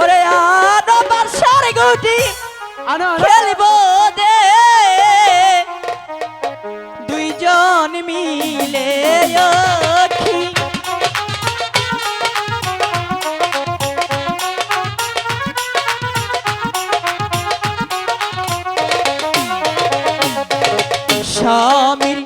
ওরে আনো বাসার গুটি। খেলব দে দুইজন মিলে স্বামীর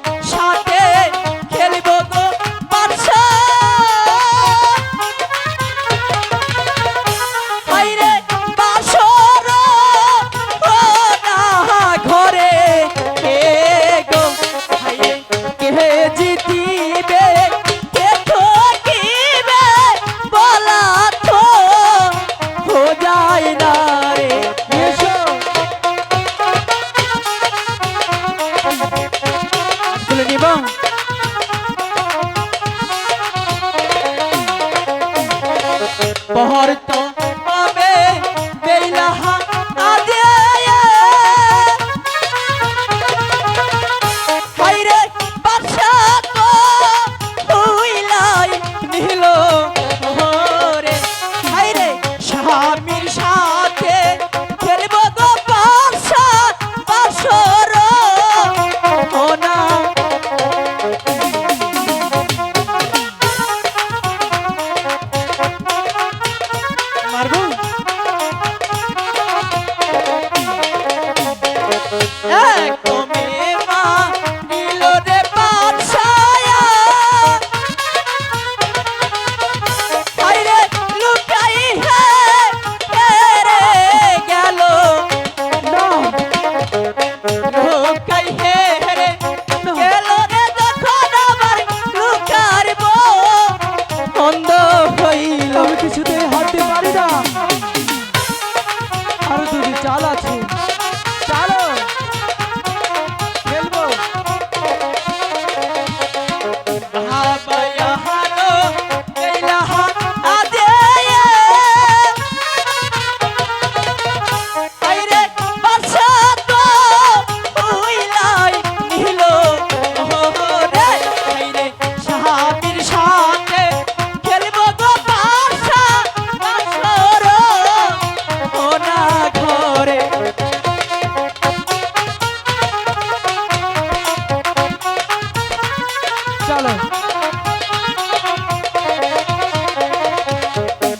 চলো।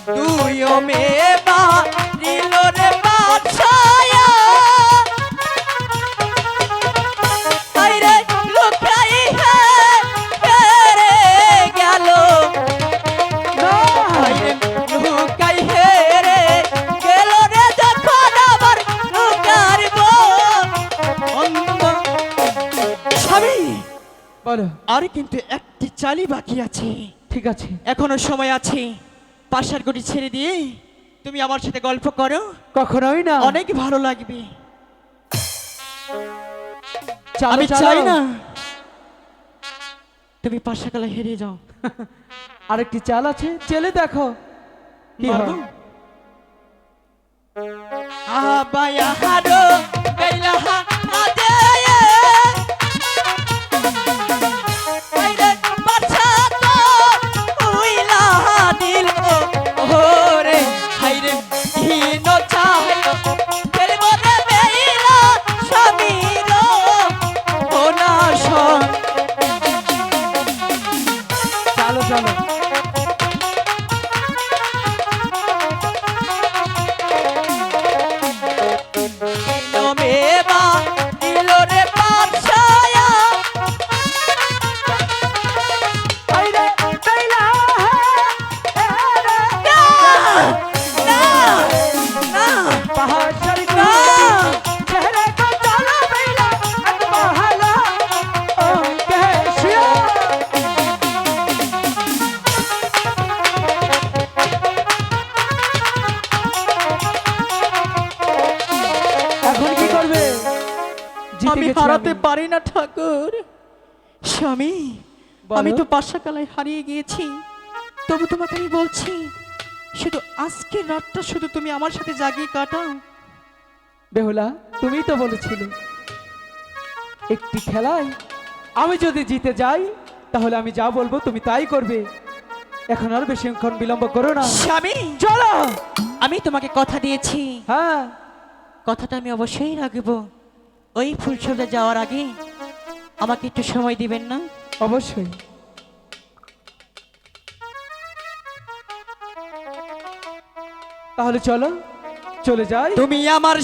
তুইও মেয়ে বলো আর কিন্তু একটি চালি বাকি আছে। ঠিক আছে। এখনও সময় আছে। পাশার ছেড়ে দিয়ে তুমি আমার সাথে গল্প করো। কখনোই না। অনেক ভালো লাগবে। আমি চাই না। তুমি পাশাকালা হেরে যাও। আরেকটি চাল আছে চেলে দেখো। কি? হয়? আবায়া হারো আমি হারাতে। পারি না ঠাকুর। স্বামী। আমি তো পাশাকালায় হারিয়ে গিয়েছি। তবু তোমাকে আমি বলছি শুধু আজকের রাতটা শুধু তুমি আমার সাথে জাগিয়ে কাটাও। বেহুলা তুমিই তো বলেছিলে একটি খেলায় আমি যদি জিতে যাই তাহলে আমি যা বলব তুমি তাই করবে। এখন আর বেশিক্ষণ বিলম্ব করো না। স্বামী! চলো! আমি তোমাকে কথা দিয়েছি। হ্যাঁ। কথাটা আমি অবশ্যই রাখব। ওই ফুলসজ্জা যাওয়ার আগে আমাকে একটু সময় দিবেন না? অবশ্যই। তাহলে চলো চলে যাই। তুমি আমার